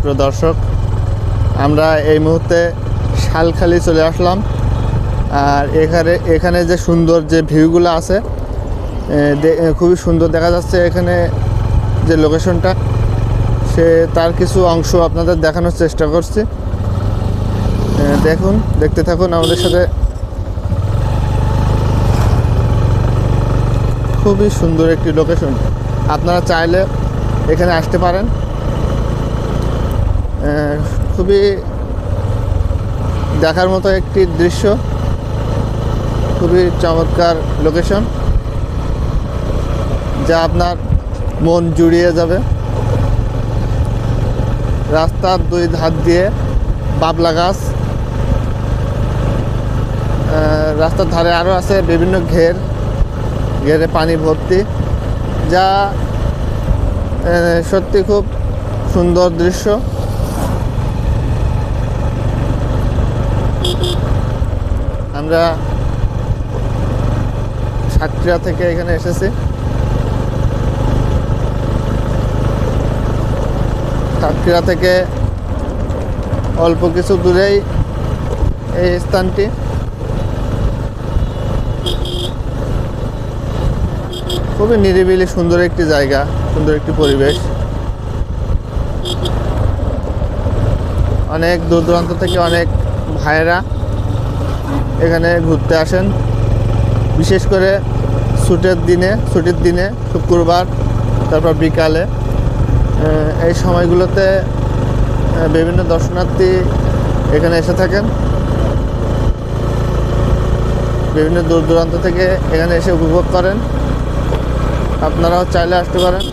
প্রিয় দর্শক, আমরা এই মুহূর্তে শালখালি চলে আসলাম। আর এখানে এখানে যে সুন্দর যে ভিউগুলো আছে খুবই সুন্দর দেখা যাচ্ছে এখানে যে লোকেশনটা। সে, তার কিছু অংশ আপনাদের দেখানোর চেষ্টা করছি। দেখুন, দেখতে থাকুন আমাদের সাথে। খুবই সুন্দর একটি লোকেশন। আপনারা চাইলে এখানে আসতে পারেন। খুবই দেখার মতো একটি দৃশ্য। খুবই চমৎকার লোকেশন যা আপনার মন জুড়িয়ে যাবে। রাস্তার দুই ধার দিয়ে বাবলা গাছ। রাস্তার ধারে আরও আছে বিভিন্ন ঘের। ঘেরে পানি ভর্তি, যা সত্যি খুব সুন্দর দৃশ্য। আমরা সাতক্ষীরা থেকে এখানে এসেছি। সাতক্ষীরা থেকে অল্প কিছু দূরেই এই স্থানটি। খুবই নিরিবিলি, সুন্দর একটি জায়গা, সুন্দর একটি পরিবেশ। অনেক দূর দূরান্ত থেকে অনেক ভাইয়েরা এখানে ঘুরতে আসেন। বিশেষ করে ছুটের দিনে, ছুটির দিনে শুক্রবার, তারপর বিকালে। এই সময়গুলোতে বিভিন্ন দর্শনার্থী এখানে এসে থাকেন। বিভিন্ন দূর দূরান্ত থেকে এখানে এসে উপভোগ করেন। আপনারাও চাইলে আসতে পারেন।